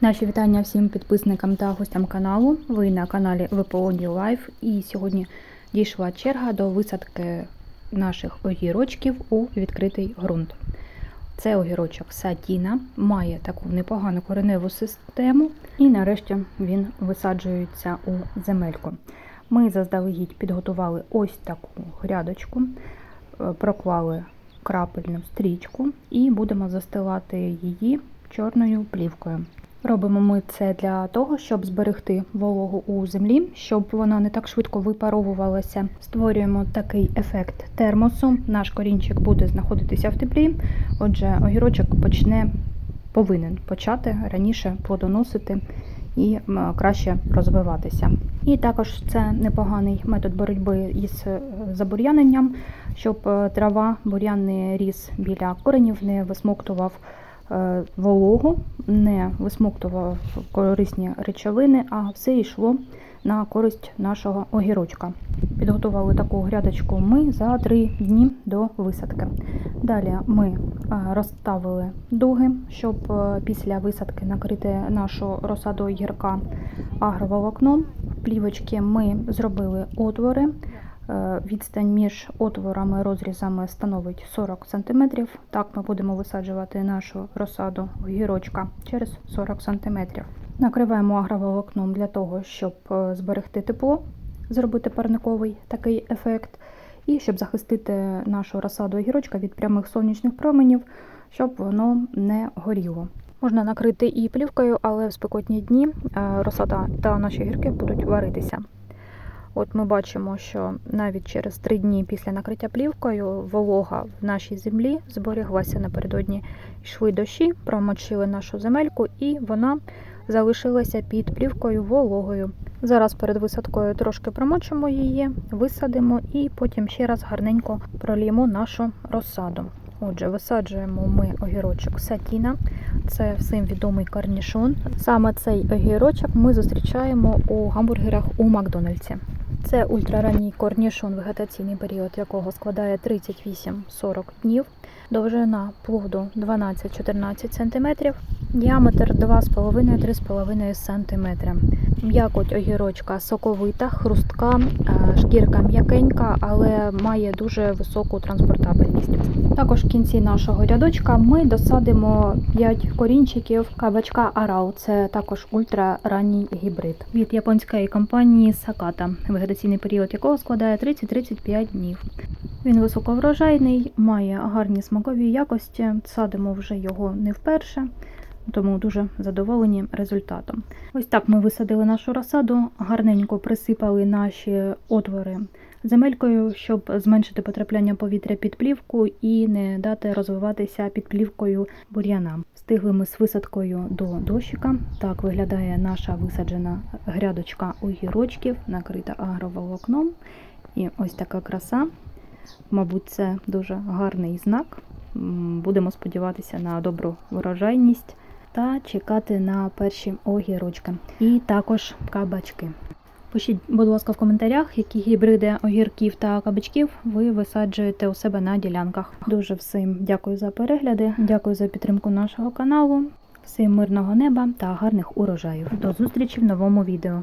Наші вітання всім підписникам та гостям каналу. Ви на каналі ВПО Life і сьогодні дійшла черга до висадки наших огірочків у відкритий ґрунт. Це огірочок Сатіна, має таку непогану кореневу систему, і нарешті він висаджується у земельку. Ми заздалегідь підготували ось таку грядочку, е, проклали крапельну стрічку і будемо застилати її чорною плівкою. Робимо ми це для того, щоб зберегти вологу у землі, щоб вона не так швидко випаровувалася. Створюємо такий ефект термосу. Наш корінчик буде знаходитися в теплі, отже, огірочок почне повинен почати раніше плодоносити і краще розвиватися. І також це непоганий метод боротьби із е, забур'яненням, щоб е, трава, бур'ян не ріс біля коренів, не висмоктував вологу, не висмоктував корисні речовини, а все йшло на користь нашого огірочка. Підготували таку грядочку ми за три дні до висадки. Далі ми е, розставили дуги, щоб е, після висадки накрити нашу розсаду огірка агроволокном. Плівочки ми зробили отвори. Відстань між отворами розрізами становить 40 см. Так ми будемо висаджувати нашу розсаду огірочка через 40 см. Накриваємо агроволокном для того, щоб е, зберегти тепло, зробити парниковий такий ефект, і щоб захистити нашу розсаду огірочка від прямих сонячних променів, щоб воно не горіло. Можна накрити і плівкою, але в спекотні дні е, розсада та наші гірки будуть варитися. От ми бачимо, що навіть через три дні після накриття плівкою волога в нашій землі зберіглася напередодні. Йшли дощі, промочили нашу земельку, і вона залишилася під плівкою вологою. Зараз перед висадкою трошки промочимо її, висадимо і потім ще раз гарненько проліємо нашу розсаду. Отже, висаджуємо ми огірочок сатіна, це всім відомий карнішон. Саме цей огірочок ми зустрічаємо у гамбургерах у Макдональдсі. Це ультраранній корнішон, вегетаційний період якого складає 38-40 днів, довжина плоду 12-14 см, діаметр 2,5-3,5 см. М'якоть огірочка соковита, хрустка, е, шкірка м'якенька, але має дуже високу транспортабельність. Також в кінці нашого рядочка ми досадимо 5 корінчиків кабачка Арау. Це також ультраранній гібрид від японської компанії Саката, вегетаційний період якого складає 30-35 днів. Він високоврожайний, має гарні смакові якості. Садимо вже його не вперше, тому дуже задоволені результатом. Ось так ми висадили нашу розсаду, гарненько присипали наші отвори земелькою, щоб зменшити потрапляння повітря під плівку і не дати розвиватися під плівкою бур'янам. Встигли ми з висадкою до дощика. Так виглядає наша висаджена грядочка огірочків, накрита агроволокном. І ось така краса. Мабуть, це дуже гарний знак. Будемо сподіватися на добру врожайність та чекати на перші огірочки. І також кабачки. Пишіть, будь ласка, в коментарях, які гібриди огірків та кабачків ви висаджуєте у себе на ділянках. Дуже всім дякую за перегляди, дякую за підтримку нашого каналу. Всім мирного неба та гарних урожаїв. До зустрічі в новому відео.